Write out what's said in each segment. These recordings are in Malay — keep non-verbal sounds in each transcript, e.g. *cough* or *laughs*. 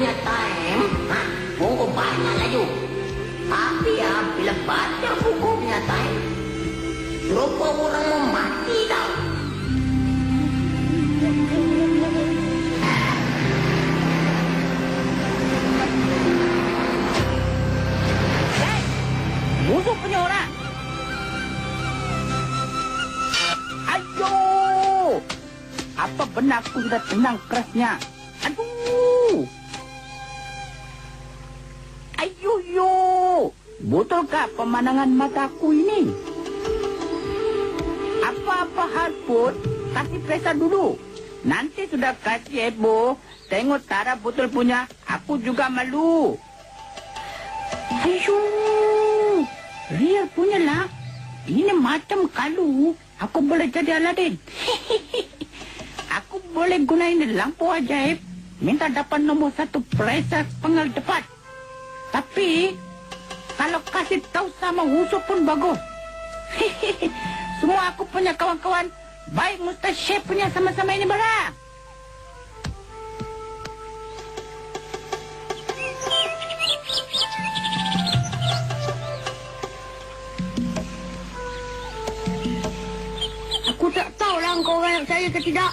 punya time, ha, buku banyak laju. Tapi ya, bila baca buku punya time, rupa orang mau mati tau. Hei, musuh punya orang. Apa benar aku sudah tenang kerasnya? Betulkah pemandangan mataku ini? Apa-apa hal pun, kasih periksa dulu. Nanti sudah kasih heboh, tengok Tara betul punya, aku juga malu. Ayo, real punya lah. Ini macam kalu. Aku boleh jadi Aladin. *laughs* aku boleh gunain lampu ajaib. Minta dapat nombor satu perisa penggal cepat. Tapi, kalau kasih tahu sama Uso pun bagus. *laughs* Semua aku punya kawan-kawan, baik Mustashif punya sama-sama ini barang. Aku tak tahulah kau orang nak percaya ke tidak.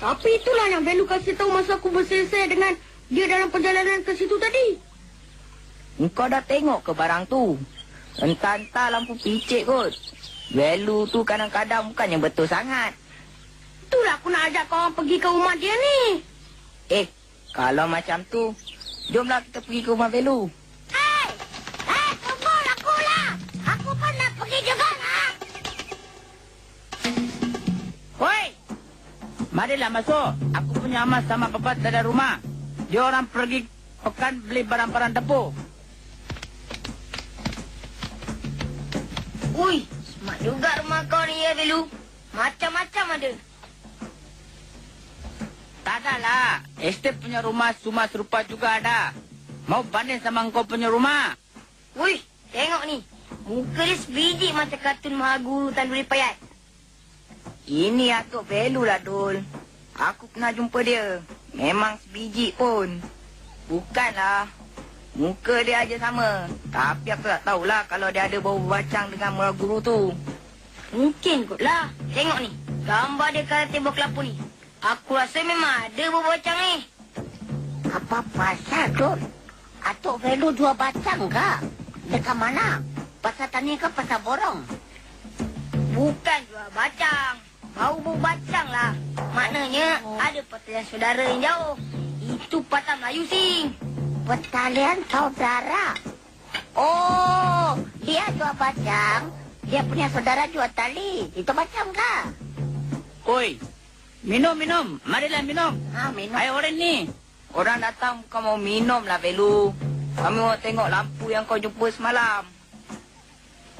Tapi itulah yang Velu kasih tahu masa aku berselesai dengan dia dalam perjalanan ke situ tadi. Engkau dah tengok ke barang tu? Entah-entah lampu picit kot. Value tu kadang-kadang bukannya betul sangat. Itulah aku nak ajak kau orang pergi ke rumah dia ni. Eh, kalau macam tu, jomlah kita pergi ke rumah Velu. Hei! Hei, tunggu aku lah. Aku pun nak pergi juga lah. Hoi! Marilah masuk. Aku punya amas sama bapak dari rumah. Dia orang pergi pekan beli barang-barang dapur. Ui, smart juga rumah kau ni ya, Velu. Macam-macam ada. Tak ada lah. Estate punya rumah semua serupa juga ada. Mau banding sama engkau punya rumah? Ui, tengok ni. Muka dia sebiji macam kartun Mahaguru Tan Duri Payat. Ini Atuk Velu lah, Dul. Aku pernah jumpa dia. Memang sebiji pun. Bukanlah. Muka dia aja sama. Tapi aku tak tahulah kalau dia ada bau bacang dengan murah guru tu. Mungkin kot lah. Tengok ni. Gambar dia kat tembok kelapu ni. Aku rasa memang ada bau bacang ni. Apa pasal, Dul? Atuk Velu jual bacang ke? Dekat mana? Pasal tani ke pasal borong? Bukan jual bacang. Bau-bau bacang lah. Maknanya ada pertalian saudara yang jauh. Itu patah Melayu sing. Pertalian saudara. Oh, dia jual bacang. Dia punya saudara jual tali. Itu bacang ke? Oi, minum, minum. Marilah minum. Ha, minum. Ayo orang ni. Orang datang kau mau minum lah, Velu. Kami mau tengok lampu yang kau jumpa semalam.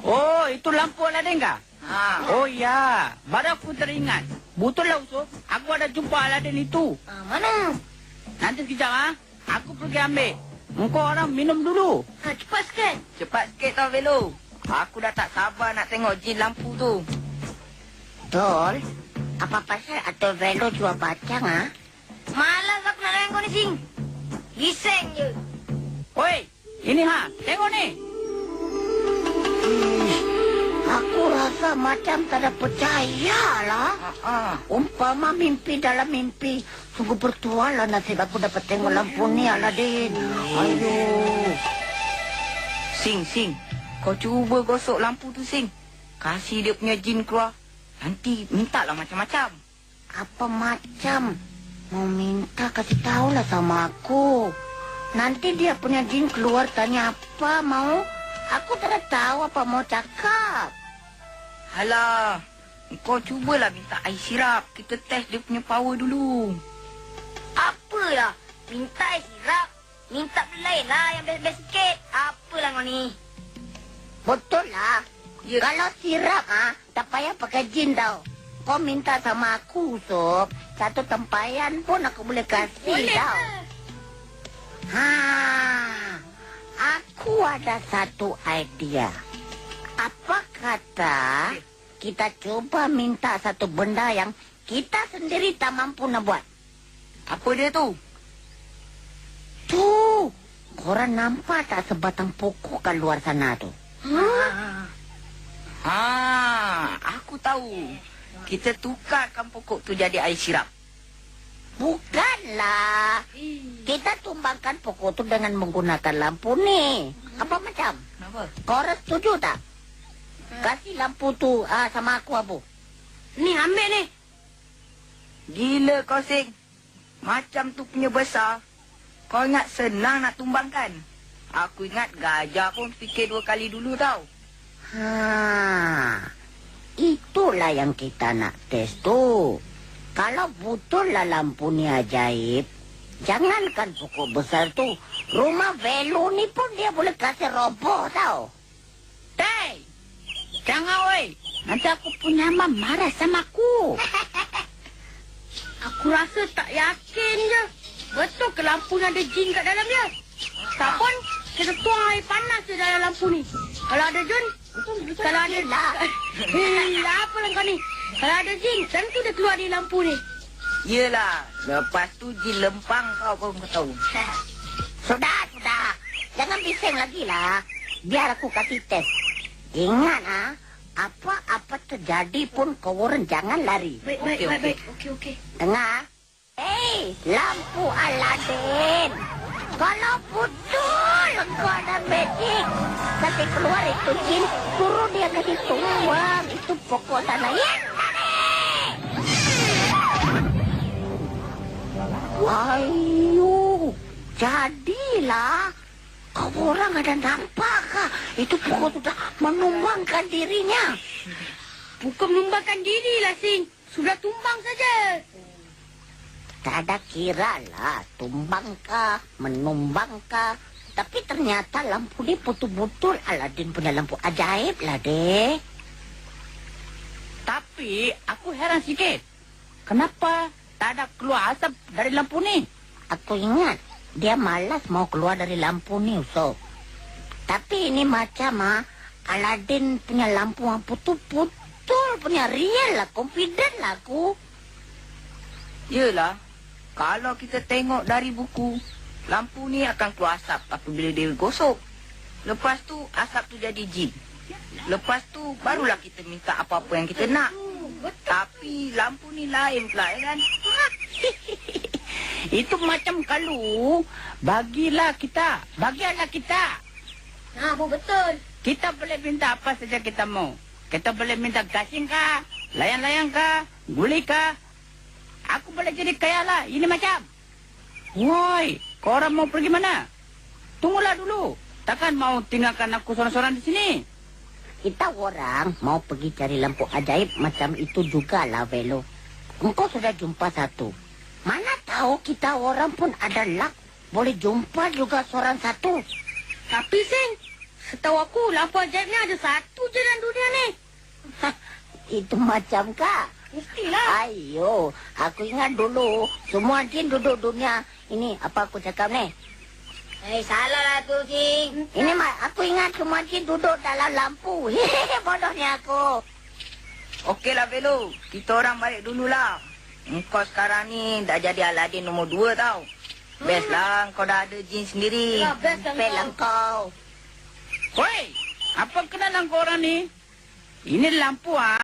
Oh, itu lampu Aladin kah? Ha. Oh ya, baru aku teringat. Betul lah Usop, aku ada jumpa Aladin itu. ha mana? Nanti sekejap ah, aku pergi ambil. Engkau orang minum dulu. Ha, cepat sikit. Cepat sikit tau Velu. Aku dah tak sabar nak tengok jin lampu tu. Dol, apa pasal Atuk Velu jual bacang, ha? Malas aku nak layan kau ni sing. Gising je. Oi, ini ha, tengok ni. Aku rasa macam tak ada percaya lah. Ah, Umpama mimpi dalam mimpi. Sungguh bertualah nasib aku dapat tengok lampu ni, Aladin. Ayo. Sing, Sing. Kau cuba gosok lampu tu, Sing. Kasih dia punya jin keluar. Nanti minta lah macam-macam. Apa macam? Mau minta kasih tahulah sama aku. Nanti dia punya jin keluar tanya apa mau. Aku tak tahu apa mau cakap. Alah, kau cubalah minta air sirap. Kita test dia punya power dulu. Apalah. Minta air sirap. Minta benda lain lah yang best-best sikit. Apalah kau ni. Betul lah. Ya. Kalau sirap ah, tak payah pakai jin tau. Kau minta sama aku, Sob. Satu tempayan pun aku boleh kasih tau. Ha, aku ada satu idea. Apa kata kita coba minta satu benda yang kita sendiri tak mampu nak buat? Apa dia tu? Tu korang nampak tak sebatang pokok kat luar sana tu? Ah. Ha, aku tahu. Kita tukarkan pokok tu jadi air sirap. Bukanlah. Kita tumbangkan pokok tu dengan menggunakan lampu ni. Apa macam? Kenapa? Korang setuju tak? Kasih lampu tu ah, sama aku, Abu. Ni ambil ni. Gila kau, Sing. Macam tu punya besar. Kau ingat senang nak tumbangkan? Aku ingat gajah pun fikir dua kali dulu tau. Ha, itulah yang kita nak test tu. Kalau betul lah lampu ni ajaib, jangankan pokok besar tu, rumah Velu ni pun dia boleh kasih roboh tau. Jangan, woi. Nanti aku punya mak marah sama aku. *laughs* Aku rasa tak yakin je. Betul ke lampu ni ada jin kat dalam dia? Tak pun, kita tuang air panas je dalam lampu ni. Kalau ada jin, kalau ada... lah. Hei, apa lah kau ni? Kalau ada jin, tentu dia keluar di lampu ni. Yelah, lepas tu jin lempang kau pun kau tahu. *laughs* Sudah, sudah. Jangan bising lagi lah. Biar aku kasih tes. Ingat ah, apa-apa terjadi pun kau orang jangan lari. Baik, baik, baik, baik. Okey, okey. Dengar? Hei, lampu Aladin. Kalau betul kau ada magic, nanti keluar itu jin, suruh dia kasih tumbang. Itu pokok tanah yang tadi. Ayo, jadilah. Kau orang ada nampak kah? Itu pokok sudah menumbangkan dirinya. Bukan menumbangkan diri lah, Sing. Sudah tumbang saja. Tak ada kira lah, tumbang kah, menumbang kah. Tapi ternyata lampu ni betul-betul Aladin punya lampu ajaib lah, deh. Tapi aku heran sikit. Kenapa tak ada keluar asap dari lampu ni? Aku ingat, dia malas mau keluar dari lampu ni, Uso. Tapi ini macam ah, Aladin punya lampu yang betul-betul punya real lah, confident lah aku. Yelah, kalau kita tengok dari buku, lampu ni akan keluar asap apabila dia gosok. Lepas tu, asap tu jadi jin. Lepas tu, barulah kita minta apa-apa yang kita nak. Tapi lampu ni lain pula, ya kan? *laughs* Itu macam kalau bagilah kita, bagilah kita. Ha, bu betul. Kita boleh minta apa saja kita mau. Kita boleh minta gasing kah, layang-layang kah, guli kah. Aku boleh jadi kaya lah. Ini macam. Woi, korang mau pergi mana? Tunggulah dulu. Takkan mau tinggalkan aku seorang-seorang di sini? Kita orang mau pergi cari lampu ajaib macam itu juga lah, Velo. Engkau sudah jumpa satu. Mana tahu kita orang pun ada luck. Boleh jumpa juga seorang satu. Tapi, Sing, setahu aku, lampu ajaib ni ada satu je dalam dunia ni. Hah, *laughs* itu macam kah? Mestilah. Ayo, aku ingat dulu. Semua jin duduk dunia. Ini apa aku cakap ni? Eh, salah lah tu, Sing. Ini mak aku ingat semua jin duduk dalam lampu. *laughs* Hehehe, bodohnya aku. Okeylah, Velo. Kita orang balik dululah. Engkau sekarang ni dah jadi Aladin nombor dua tau. Best lah, kau dah ada jin sendiri. Ya, best lah kau. Woi, apa kenalan kau orang ni? Ini lampu ah.